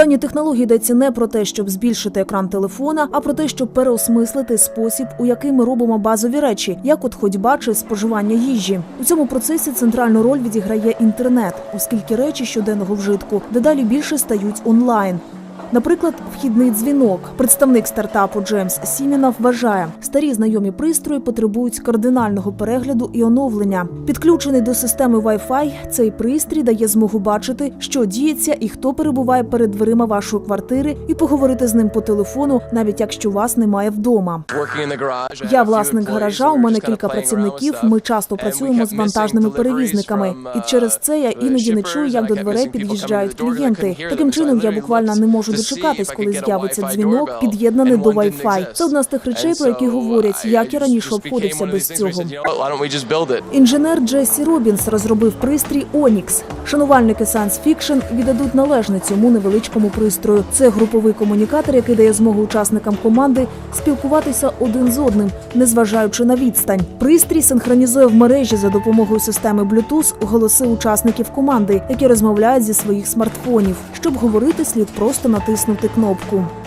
даній технології йдеться не про те, щоб збільшити екран телефона, а про те, щоб переосмислити спосіб, у який ми робимо базові речі, як от ходьба чи споживання їжі. У цьому процесі центральну роль відіграє інтернет, оскільки речі щоденного вжитку дедалі більше стають онлайн. Наприклад, вхідний дзвінок. Представник стартапу Джеймс Сіміна вважає, старі знайомі пристрої потребують кардинального перегляду і оновлення. Підключений до системи Wi-Fi, цей пристрій дає змогу бачити, що діється і хто перебуває перед дверима вашої квартири, і поговорити з ним по телефону, навіть якщо вас немає вдома. Я власник гаража. У мене кілька працівників. Ми часто працюємо з вантажними перевізниками, і через це я іноді не чую, як до дверей під'їжджають клієнти. Таким чином я буквально не можу дочекатись, коли з'явиться дзвінок, під'єднаний до Wi-Fi. Це одна з тих речей, про які говорять, як я раніше обходився без цього. Інженер Джесі Робінс розробив пристрій Onyx. Шанувальники Science Fiction віддадуть належне цьому невеличкому пристрою. Це груповий комунікатор, який дає змогу учасникам команди спілкуватися один з одним, незважаючи на відстань. Пристрій синхронізує в мережі за допомогою системи Bluetooth голоси учасників команди, які розмовляють зі своїх смартфонів. Щоб говорити, слід просто натиснути кнопку.